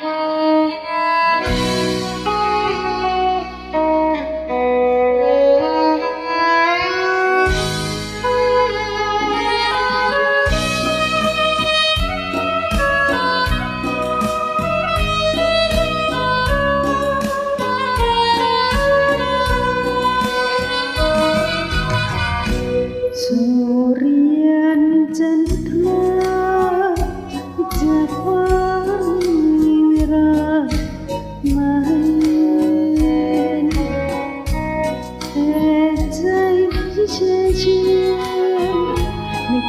Bye.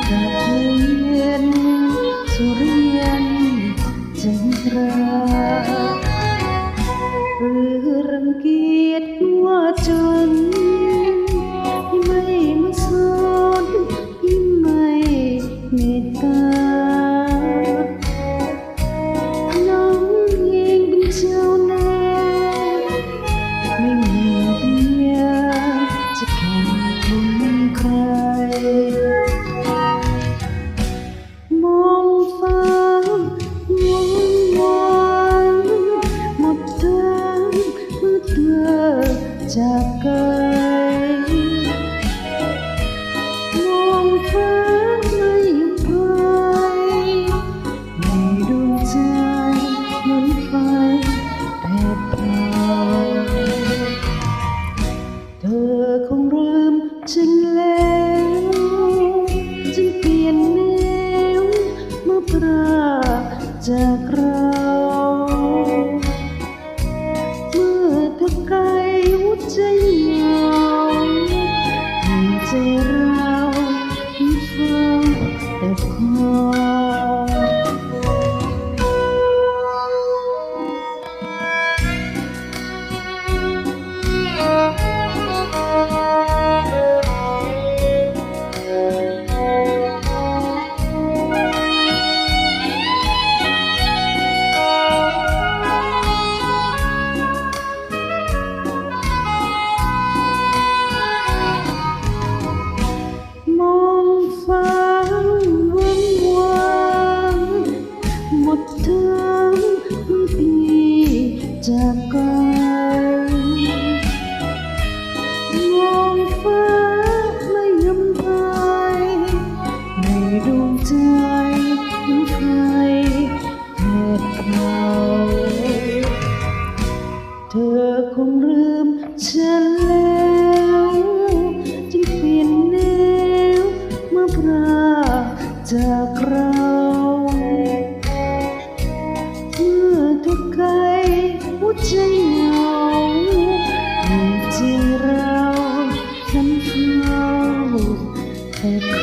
เย็นสุริยันจันทรา ธอคงเริ่มฉันแล้วจึงเปลี่ยนแนวมื่อปราจากเรา เธอคงลืมฉันแล้วจึงเปลี่ยนแนวมื่อพระจากเาเมื่อเธอไกลหัวใจเหงาในใจเรานั้นเฝ้า